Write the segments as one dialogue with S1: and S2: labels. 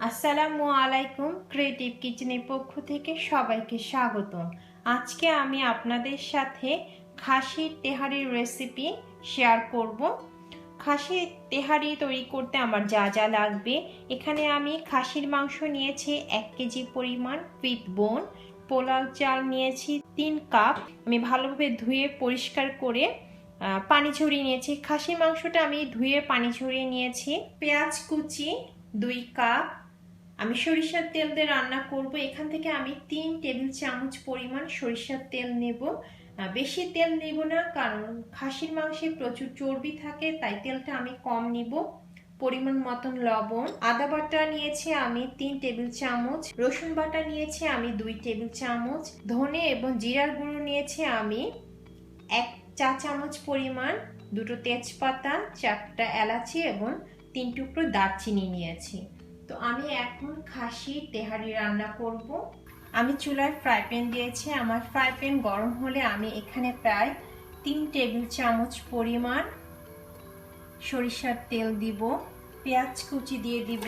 S1: আসসালামু আলাইকুম ক্রিয়েটিভ কিচেনের পক্ষ থেকে সবাইকে স্বাগত আজকে আমি আপনাদের সাথে খাসির তেহারির রেসিপি শেয়ার করব। খাসির তেহারি তৈরি করতে আমার যা যা লাগবে। এখানে আমি খাসির মাংস নিয়েছি এক কেজি পরিমাণ উইথ বোন পোলাও চাল নিয়েছি তিন কাপ। আমি ভালোভাবে ধুয়ে পরিষ্কার করে পানি ঝরিয়ে নিয়েছি। খাসির মাংসটা আমি ধুয়ে পানি ঝরিয়ে নিয়েছি। পেঁয়াজ কুচি দুই কাপ আমি সরিষার তেল দিয়ে রান্না করব। এখান থেকে আমি তিন টেবিল চামচ পরিমাণ সরিষার তেল নেব। বেশি তেল নেব না, কারণ খাসির মাংসে প্রচুর চর্বি থাকে, তাই তেলটা আমি কম নিব। পরিমাণ মতন লবণ। আদা বাটা নিয়েছি আমি তিন টেবিল চামচ। রসুন বাটা নিয়েছি আমি দুই টেবিল চামচ। ধনে এবং জিরার গুঁড়ো নিয়েছি আমি এক চা চামচ পরিমাণ। দুটো তেজপাতা, চারটা এলাচি এবং তিন টুকরো দারচিনি নিয়েছি। তো আমি এখন খাসি, তেহারি রান্না করব। আমি চুলায় ফ্রাই প্যান দিয়েছি। আমার ফ্রাই প্যান গরম হলে আমি এখানে প্রায় তিন টেবিল চামচ পরিমাণ সরিষার তেল দিব, পেঁয়াজ কুচি দিয়ে দিব,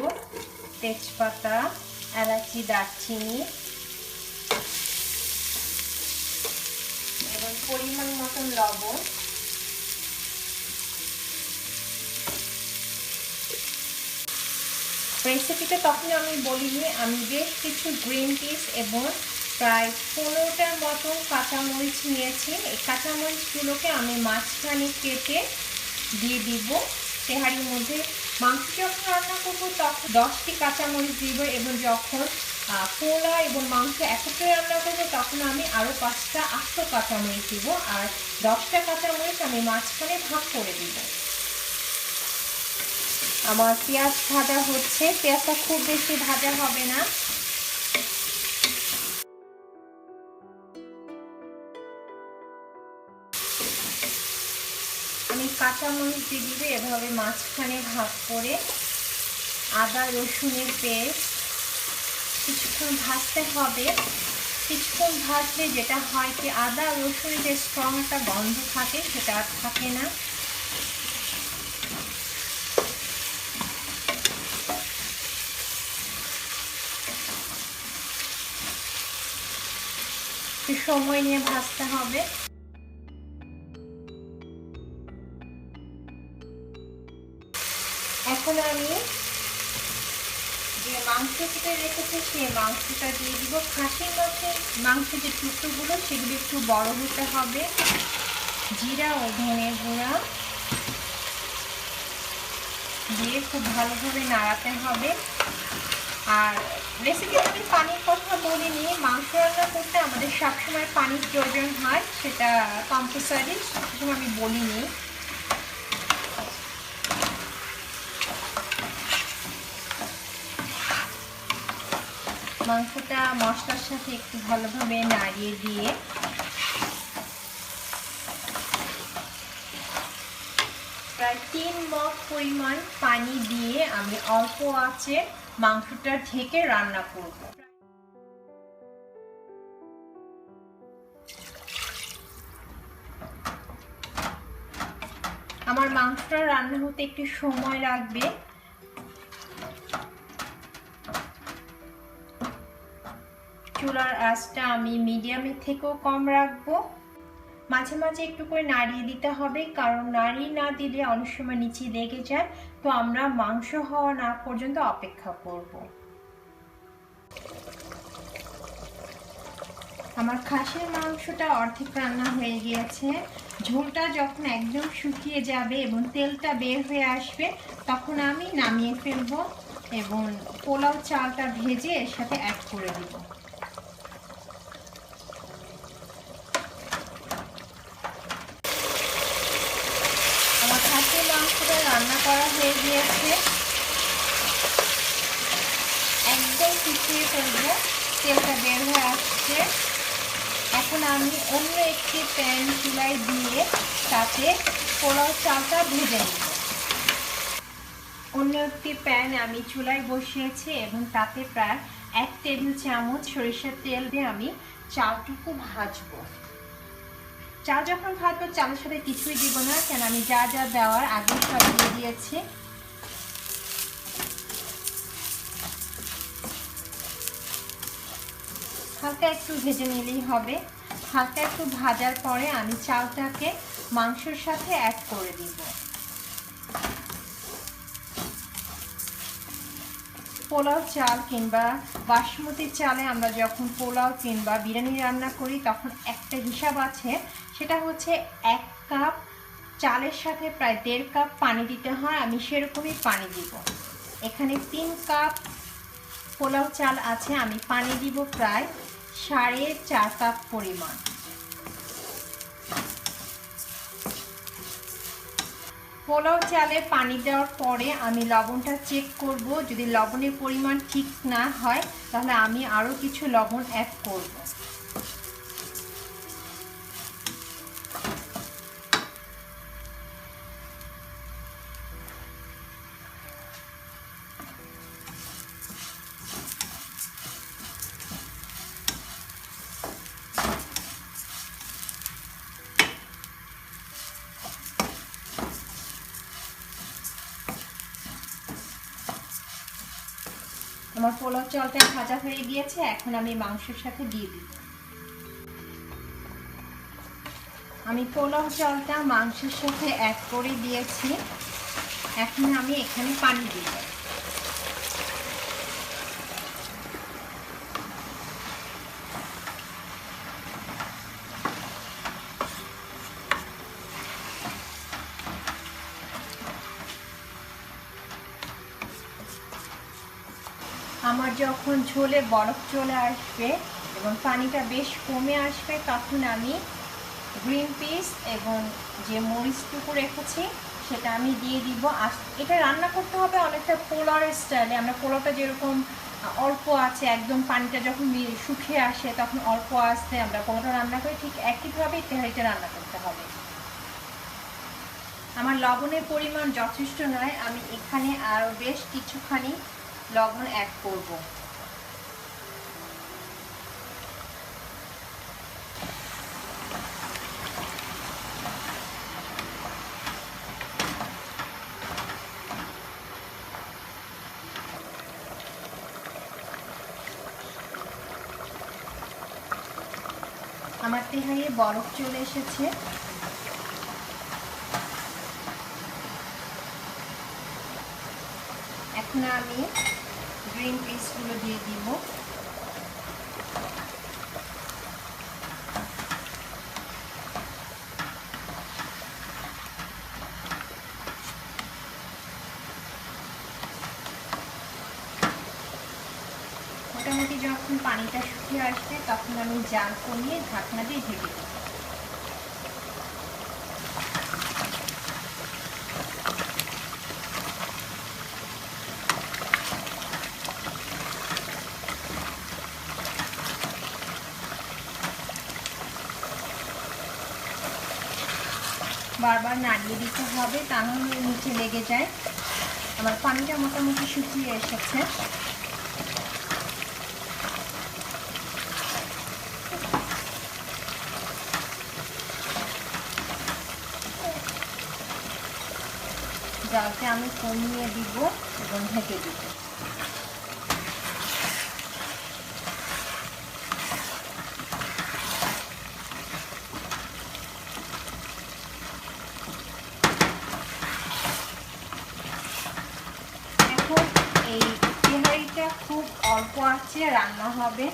S1: তেজপাতা, এলাচি, দারচিনি। এবং পরিমাণ মতন লবণ। রেসিপিটা তখন আমি বলিনি, আমি বেশ কিছু গ্রিন পিস এবং প্রায় পনেরোটার মতন কাঁচামরিচ নিয়েছি। এই কাঁচামরিচগুলোকে আমি মাঝখানে কেটে দিয়ে দিব। তেহারির মধ্যে মাংস যখন রান্না করব তখন দশটি কাঁচামরিচ দিব এবং যখন পোলা এবং মাংস একত্রে রান্না করব তখন আমি আরও পাঁচটা আস্ত কাঁচামরিচ দিব। আর দশটা কাঁচামরিচ আমি মাঝখানে ভাগ করে দিব। আমার পেঁয়াজ ভাজা হচ্ছে। পেঁয়াজটা খুব বেশি ভাজা হবে না। আমি কাঁচামরিচ দিয়ে দিব, এভাবে মাঝখানে ভাগ করে আদা, রসুনের পেস্ট কিছুক্ষণ ভাজতে হবে। কিছুক্ষণ ভাজলে যেটা হয় কি, আদা, রসুনের যে স্ট্রং একটা গন্ধ থাকে, সেটা আর থাকে না। সময় নিয়ে ভাজতে হবে। এখন আমি যে মাংস কেটে রেখেছি, সেই মাংসটা দিয়ে দিব। খাসির মাংসের মাংসের যে টুকরোগুলো, সেগুলো একটু বড় হতে হবে। জিরা ও ধনে গুঁড়া দিয়ে খুব ভালোভাবে নাড়াতে হবে। আর রেসিপিতে আমি পানির কথা বলিনি মাংস রান্না করতে আমাদের সবসময় পানির প্রয়োজন হয়, সেটা কম্পালসারি সবসময় আমি বলিনি মাংসটা মশলার সাথে একটু ভালোভাবে নাড়িয়ে দিয়ে প্রায় তিন মগ পরিমাণ পানি দিয়ে আমি অল্প আছে মাংসটা ঢেকে রান্না করব। আমার মাংসটা রান্না হতে একটু সময় লাগবে। চুলার আঁচটা আমি মিডিয়ামের থেকেও কম রাখব। মাঝে মাঝে একটু করে নাড়িয়ে দিতে হবে, কারণ নাড়িয়ে না দিলে অনেক সময় নিচে লেগে যায়। তো আমরা মাংস হওয়া না পর্যন্ত অপেক্ষা করব। আমার খাসির মাংসটা অর্ধেক রান্না হয়ে গিয়েছে। ঝোলটা যখন একদম শুকিয়ে যাবে এবং তেলটা বের হয়ে আসবে, তখন আমি নামিয়ে ফেলব এবং পোলাও চালটা ভেজে এর সাথে অ্যাড করে দিব আমার খাসির মাংসটা রান্না করা হয়ে গিয়েছে। একদম শুকিয়ে ফেলব। তেলটা বের হয়ে আসছে। এখন আমি অন্য একটি প্যান চুলায় দিয়ে তাতে পোলাও চালটা ভেজে নেব। অন্য একটি প্যান আমি চুলায় বসিয়েছি এবং তাতে প্রায় এক টেবিল চামচ সরিষার তেল দিয়ে আমি চালটুকু ভাজবো। চা যখন ভাজবো চালের সাথে কিছুই দিব না, কেন আমি যা যা দেওয়ার আগে সব দিয়ে দিয়েছি। হালকা একটু ভেজে নিলেই হবে। হালকা একটু ভাজার পরে আমি চালটাকে মাংসের সাথে অ্যাড করে দিব। পোলাও চাল কিংবা বাসমতি চালে আমরা যখন পোলাও কিংবা বিরিয়ানি রান্না করি, তখন একটা হিসাব আছে সেটা হচ্ছে এক কাপ চালের সাথে প্রায় দেড় কাপ পানি দিতে হয়, আমি সেরকমই পানি দিব। এখানে তিন কাপ পোলাও চাল আছে, আমি পানি দিব প্রায় সাড়ে চার কাপ পরিমাণ। পোলাও চালে পানি দেওয়ার পরে আমি লবণটা চেক করব, যদি লবণের পরিমাণ ঠিক না হয়, তাহলে আমি আরও কিছু লবণ অ্যাড করব। আমার পোলাও চালটা ভাজা হয়ে গিয়েছে, এখন আমি মাংসের সাথে দিয়ে দিই। আমি পোলাও চালটা মাংসের সাথে অ্যাড করে দিয়েছি। এখন আমি এখানে পানি দিব আমার যখন ঝোলে বরফ চলে আসবে এবং পানিটা বেশ কমে আসবে, তখন আমি গ্রিন পিস এবং যে মরিচটুকু রেখেছি সেটা আমি দিয়ে দিব। আর এটা রান্না করতে হবে অনেকটা পোলারের স্টাইলে। আমরা পোলাওটা যেরকম অল্প আছে, একদম পানিটা যখন শুকিয়ে আসে তখন অল্প আসতে আমরা পোলাওটা রান্না করি। ঠিক একইভাবে তেহারিটা রান্না করতে হবে। আমার লবণের পরিমাণ যথেষ্ট নয়। আমি এখানে আরও বেশ কিছুখানি লবণ অ্যাড করব। আমার তেহারিয়ে বরফ চলে এসেছে। এখন আমি গ্রিন পিসগুলো দিয়ে দিব মোটামুটি যখন পানিটা শুকিয়ে আসবে, তখন আমি জাল কমিয়ে ঢাকনা দিয়ে ঢেকে দেবো। বারবার নাড়িয়ে দিতে হবে তা নাহলে নিচে লেগে যায়। আমার পানিটা মোটামুটি শুকিয়ে এসেছে। জালকে আমি কমিয়ে দিব এবং ঢেকে দিব এখন এই তেহারিটা খুব অল্প আছে, রান্না হবে।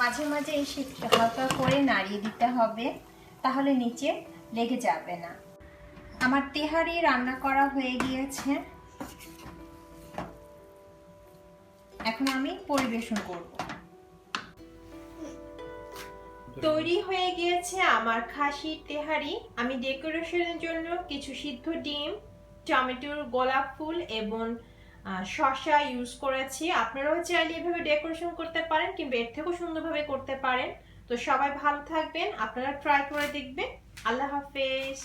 S1: মাঝে মাঝে এই শীতটা হালকা করে নাড়িয়ে দিতে হবে, তাহলে নিচে লেগে যাবে না। আমার তেহারি রান্না করা হয়ে গিয়েছে। এখন আমি পরিবেশন করব। তৈরি হয়ে গিয়েছে আমার খাসি তেহারি। আমি ডেকোরেশনের জন্য কিছু সিদ্ধ ডিম, টমেটোর গোলাপ ফুল এবং শসা ইউজ করেছি। আপনারাও চাইলে এভাবে ডেকোরেশন করতে পারেন কিংবা এর থেকেও সুন্দরভাবে করতে পারেন। তো সবাই ভালো থাকবেন। আপনারা ট্রাই করে দেখবেন। আল্লাহ হাফেজ।